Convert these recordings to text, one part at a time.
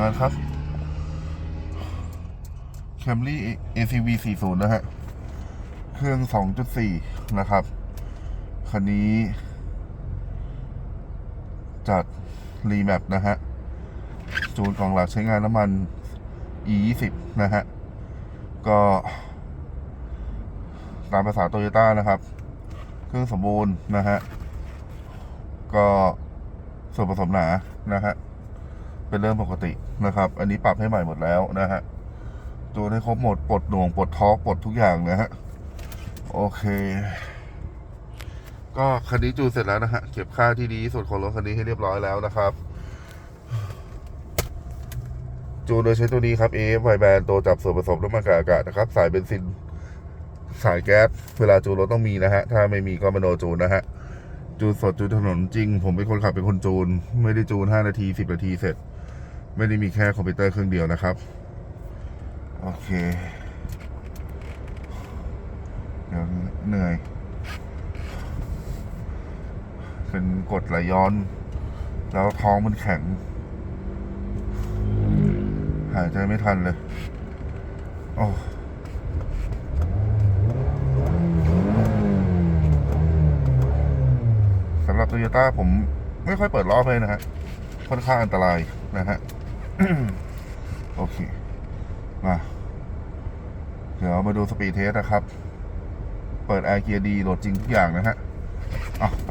งานครับ Camry ACV 40 นะฮะ เครื่อง 2.4 นะครับ คันนี้ จัด รีแมปนะฮะ จูนกล่องหลักใช้งานน้ำมัน E 20 นะฮะ ก็ ตามภาษาโตโยต้านะครับ เครื่องสมบูรณ์นะฮะ ก็ส่วนผสมหนานะฮะ เป็นเรื่องปกตินะครับ อันนี้ปรับให้ใหม่หมดแล้วนะฮะจูนให้ครบหมดปลดหน่วงปลดท็อกปลดทุกอย่างนะฮะ โอเค ก็คันนี้จูนเสร็จแล้วนะฮะ เก็บค่าที่ดีที่สุดของรถคันนี้ให้เรียบร้อยแล้วนะครับ จูนโดยใช้ตัวนี้ครับ AF ไวแบนตัวจับส่วนผสมน้ำมันกับอากาศนะครับ สายเบนซินสายแก๊สเวลาจูนรถต้องมีนะฮะ ถ้าไม่มีก็มาโนจูนนะฮะจูนสดจูนถนนจริง ผมเป็นคนขับเป็นคนจูน ไม่ได้จูน 5 นาที 10 นาทีเสร็จ ไม่ได้มีแค่คอมพิวเตอร์เครื่องเดียวนะครับ โอเค เดี๋ยวเหนื่อย เป็นกดไหลย้อน แล้วท้องมันแข็ง หายใจไม่ทันเลย โอ้สำหรับโตโยต้าผมไม่ค่อยเปิดรอเลยนะฮะ ค่อนข้างอันตรายนะฮะ โอเค มา เดี๋ยวมาดูสปีดเทสนะครับ เปิดแอร์เกียร์ดีโหลดจริงทุกอย่างนะฮะอะไป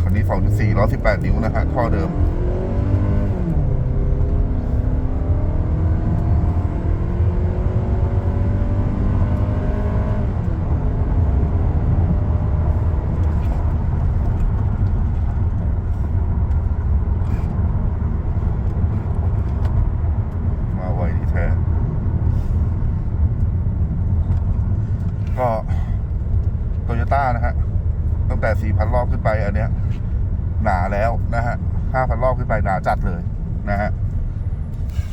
คันนี้ 2.4 118 นิ้วนะฮะท่อเดิม มาไวที่แท้ ก็โตโยต้านะฮะตั้งแต่4,000รอบขึ้นไปอันเนี้ย หนาแล้วนะฮะ5,000รอบขึ้นไปหนาจัดเลยนะฮะ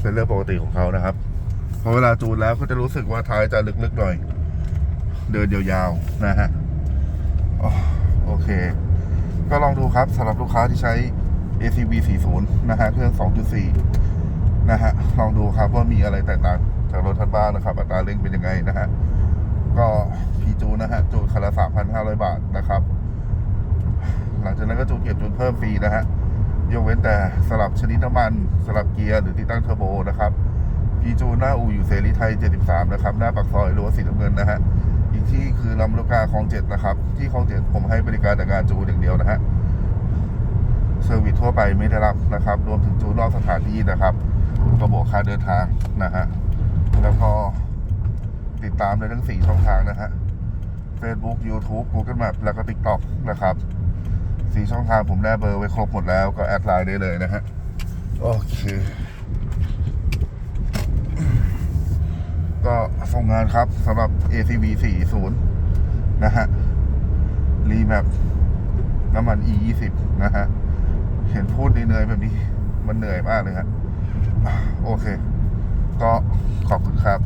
เป็นเรื่องปกติของเขานะครับพอเวลาจูนแล้วก็จะรู้สึกว่าท้ายจะลึกๆหน่อย เดินยาวๆนะฮะอ๋อโอเค ก็ลองดูครับสำหรับลูกค้าที่ใช้ ACV 40นะฮะเครื่อง 2.4 นะฮะ ลองดูครับว่ามีอะไรแตกต่างจากรถท่านบ้างนะครับ อัตราเร่งเป็นยังไงนะฮะ ก็พีจูนะฮะจูนคันละ3,500บาทนะครับ หลังจากนั้นก็จูนเก็บจูนเพิ่มฟรีนะฮะยกเว้นแต่สลับชนิดน้ำมันสลับเกียร์หรือติดตั้งเทอร์โบนะครับพีจูหน้าอู่อยู่เสรีไทย 73 นะครับ หน้าปากซอยรั้วสีน้ำเงินนะฮะอีกที่คือลำลูกกาคลองเจ็ดนะครับ ที่คลองเจ็ดผมให้บริการแต่งานจูอย่างเดียวนะฮะเซอร์วิสทั่วไปไม่ได้รับนะครับ รวมถึงจูนนอกสถานที่นะครับก็บวกค่าเดินทางนะฮะแล้วก็ ติดตามในทั้ง 4 ช่องทางนะฮะ Facebook YouTube Google Map แล้วก็ TikTok นะครับ4ช่องทางผมแนบเบอร์ไว้ครบหมดแล้วก็แอดไลน์ได้เลยนะฮะ โอเค ก็ส่งงานครับสำหรับ ACV 40นะฮะ รีแมปน้ำมัน E 20นะฮะ เห็นพูดเหนื่อยแบบนี้ มันเหนื่อยมากเลยครับโอเค ก็ขอบคุณครับ